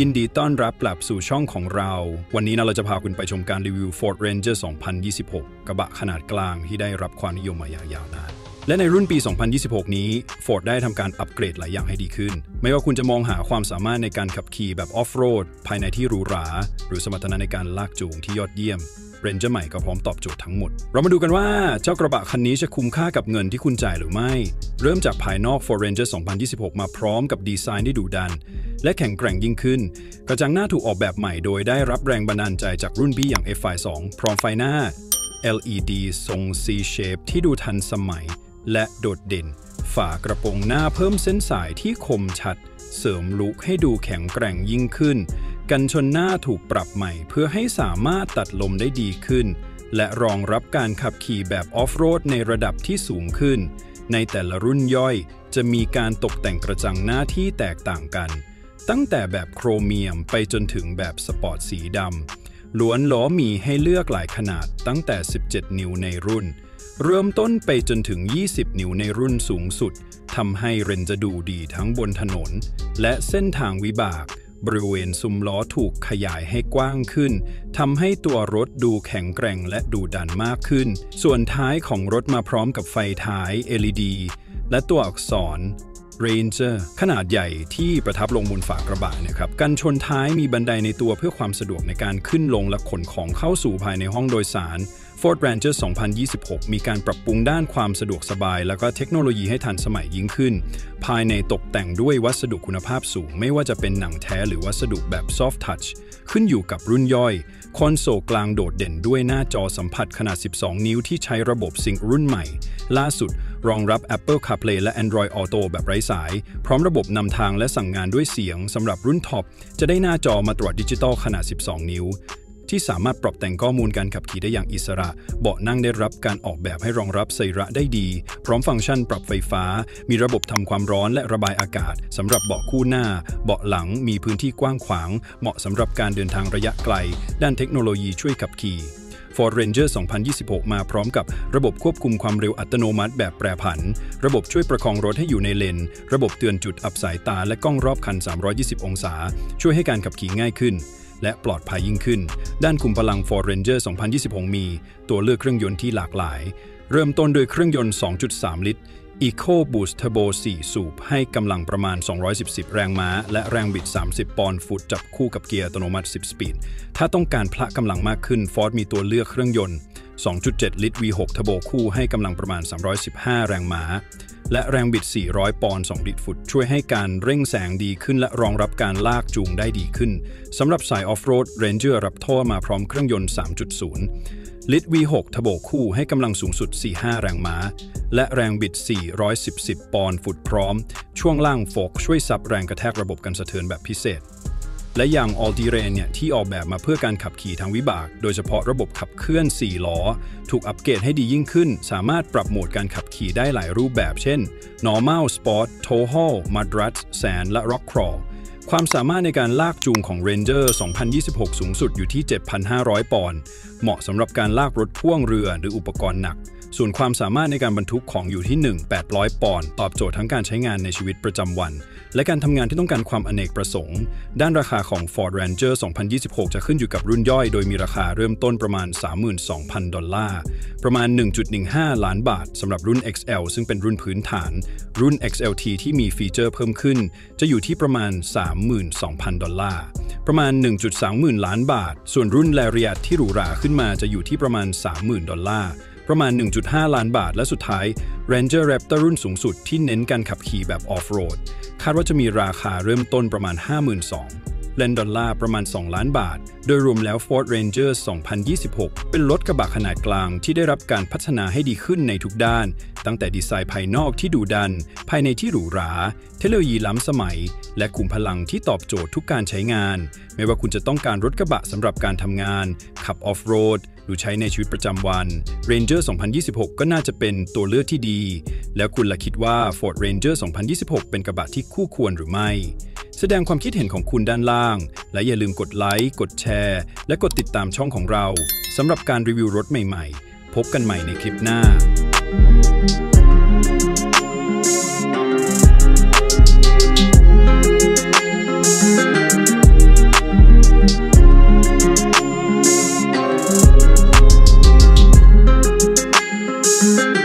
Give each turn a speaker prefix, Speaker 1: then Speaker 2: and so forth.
Speaker 1: ยินดีต้อนรับกลับสู่ช่องของเรา วันนี้นะเราจะพาคุณไปชมการรีวิว Ford Ranger 2026 กระบะขนาดกลางที่ได้รับความนิยมมาอย่างยาวนาน และในรุ่นปี 2026 นี้ Ford ได้ทำการอัปเกรดหลายอย่างให้ดีขึ้น ไม่ว่าคุณจะมองหาความสามารถในการขับขี่แบบออฟโรดภายในที่หรูหรา หรือสมรรถนะในการลากจูงที่ยอดเยี่ยม Ranger ใหม่ก็พร้อมตอบโจทย์ทั้งหมด เรามาดูกันว่าเจ้ากระบะคันนี้จะคุ้มค่ากับเงินที่คุณจ่ายหรือไม่ เริ่มจากภายนอก Ford Ranger 2026 มาพร้อมกับดีไซน์ที่ดุดัน และแข็งแกร่งยิ่งขึ้น กระจังหน้าถูกออกแบบใหม่โดยได้รับแรงบันดาลใจจากรุ่นพี่อย่าง F2 พร้อมไฟหน้า LED ทรง C shape ที่ดูทันสมัย และโดดเด่น ฝากระโปรงหน้าเพิ่มเส้นสายที่คมชัด เสริมลุคให้ดูแข็งแกร่งยิ่งขึ้น กันชนหน้าถูกปรับใหม่เพื่อให้สามารถตัดลมได้ดีขึ้น และรองรับการขับขี่แบบออฟโรดในระดับที่สูงขึ้น ในแต่ละรุ่นย่อยจะมีการตกแต่งกระจังหน้าที่แตกต่างกัน ตั้งแต่แบบโครเมียมไปจนถึงแบบสปอร์ตสีดำล้วนล้อมีให้เลือกหลายขนาดตั้งแต่ 17 นิ้วในรุ่น เริ่มต้นไปจนถึง 20 นิ้วในรุ่นสูงสุดทำให้เรนจะดูดีทั้งบนถนน และเส้นทางวิบาก บริเวณซุ้มล้อถูกขยายให้กว้างขึ้นทำให้ตัวรถดูแข็งแกร่งและดูดันมากขึ้น ส่วนท้ายของรถมาพร้อมกับไฟท้าย LED และตัวอักษร Ranger ขนาดใหญ่ที่ประทับลงบนฝากระบะนะครับกันชนท้ายมีบันไดในตัวเพื่อความสะดวกในการขึ้นลงและขนของเข้าสู่ภายในห้องโดยสาร Ford Ranger 2026 มีการปรับปรุงด้านความสะดวกสบาย แล้วก็เทคโนโลยีให้ทันสมัยยิ่งขึ้น ภายในตกแต่งด้วยวัสดุคุณภาพสูง ไม่ว่าจะเป็นหนังแท้หรือวัสดุแบบ Soft Touch ขึ้นอยู่กับรุ่นย่อย คอนโซลกลางโดดเด่นด้วยหน้าจอสัมผัสขนาด 12 นิ้วที่ใช้ระบบซิงค์รุ่นใหม่ ล่าสุด รองรับ Apple CarPlay และ Android Auto แบบไร้สาย พร้อมระบบนำทางและสั่งงานด้วยเสียงสำหรับรุ่นท็อป จะได้หน้าจอมาตรวจดิจิตอลขนาด 12 นิ้ว ที่สามารถปรับแต่งข้อมูลการขับขี่ได้อย่างอิสระ เบาะนั่งได้รับการออกแบบให้รองรับไซระได้ดี พร้อมฟังก์ชันปรับไฟฟ้า มีระบบทำความร้อนและระบายอากาศสำหรับเบาะคู่หน้า เบาะหลังมีพื้นที่กว้างขวาง เหมาะสำหรับการเดินทางระยะไกล ด้านเทคโนโลยีช่วยขับขี่ Ford Ranger 2026 มาพร้อมกับระบบควบคุมความเร็วอัตโนมัติแบบแปรผัน ระบบช่วยประคองรถให้อยู่ในเลน ระบบเตือนจุดอับสายตาและกล้องรอบคัน 320 องศา ช่วยให้การขับขี่ง่ายขึ้น และปลอดภัยยิ่งขึ้น ด้านคุมพลัง Ford Ranger 2026 มี ตัวเลือกเครื่องยนต์ที่หลากหลาย เริ่มต้นโดยเครื่องยนต์ 2.3 ลิตร Eco Boost Turbo 4 สูบให้กำลังประมาณ 210 แรงม้า และแรงบิด 30 ปอนด์ฟุตจับคู่กับเกียร์อัตโนมัติ 10 สปีด ถ้าต้องการพละกำลังมากขึ้น Ford มีตัวเลือกเครื่องยนต์ 2.7 ลิตร V6 Turbo คู่ให้กำลังประมาณ 315 แรงม้า และแรงบิด 400 ปอนด์ 2 ลิตรฟุต ช่วยให้การเร่งแสงดีขึ้นและรองรับการลากจูงได้ดีขึ้นสำหรับสายออฟโรด Ranger รับท่อมาพร้อมเครื่องยนต์ 3.0 ลิตร V6 ทโบคู่ให้กำลังสูงสุด 45 แรงม้า และแรงบิด 410 ปอนด์ฟุตพร้อม ช่วงล่างโฟกช่วยซับแรงกระแทกระบบกันสะเทือนแบบพิเศษ และอย่าง a l t i r a n เนี่ย ที่ออกแบบมาเพื่อการขับขี่ทางวิบาก โดยเฉพาะระบบขับเคลื่อน 4 ล้อ ถูกอัปเกรดให้ดียิ่งขึ้น สามารถปรับโหมดการขับขี่ได้หลายรูปแบบ เช่น normal sport tow madras sand และ rock crawl ความสามารถในการลากจูงของ Ranger 2026 สูงสุดอยู่ที่ 7,500 ปอนด์ เหมาะสำหรับการลากรถพ่วงเรือหรืออุปกรณ์หนัก ส่วนความสามารถในการบรรทุกของอยู่ที่ 1 800 ปอนด์ตอบโจทย์ทั้งการใช้งานในชีวิตประจำวัน และการทำงานที่ต้องการความอเนกประสงค์ ด้านราคาของ Ford Ranger 2026 จะขึ้นอยู่กับรุ่นย่อย โดยมีราคาเริ่มต้นประมาณ 32,000 ดอลลาร์ ประมาณ 1.15 ล้านบาทสำหรับรุ่น XL ซึ่งเป็นรุ่นพื้นฐาน รุ่น XLT ที่มีฟีเจอร์เพิ่มขึ้น จะอยู่ที่ประมาณ 32,000 ดอลลาร์ ประมาณ1.20ล้านบาท ส่วนรุ่น Lariat ที่หรูหราขึ้นมาจะอยู่ที่ประมาณ 30,000 ดอลลาร์ ประมาณ 1.5 ล้านบาท และสุดท้าย Ranger Raptor รุ่นสูงสุดที่เน้นการขับขี่แบบออฟโรดคาดว่าจะมีราคาเริ่มต้นประมาณ 52,000เลนดอลลาร์ประมาณ 2 ล้านบาท โดยรวมแล้ว Ford Ranger 2026 เป็นรถกระบะขนาดกลางที่ได้รับการพัฒนาให้ดีขึ้นในทุกด้าน ตั้งแต่ดีไซน์ภายนอกที่ดูดัน ภายในที่หรูหรา เทคโนโลยีล้ำสมัย และคุมพลังที่ตอบโจทย์ทุกการใช้งาน ไม่ว่าคุณจะต้องการรถกระบะสำหรับการทำงาน ขับออฟโรด หรือใช้ในชีวิตประจำวัน Ranger 2026 ก็น่าจะเป็นตัวเลือกที่ดี แล้วคุณล่ะคิดว่า Ford Ranger 2026 เป็นกระบะที่คู่ควรหรือไม่ แสดงความคิดเห็นของคุณด้านล่าง และอย่าลืมกดไลค์ กดแชร์ และกดติดตามช่องของเราสำหรับการรีวิวรถใหม่ ๆ พบกันใหม่ในคลิปหน้า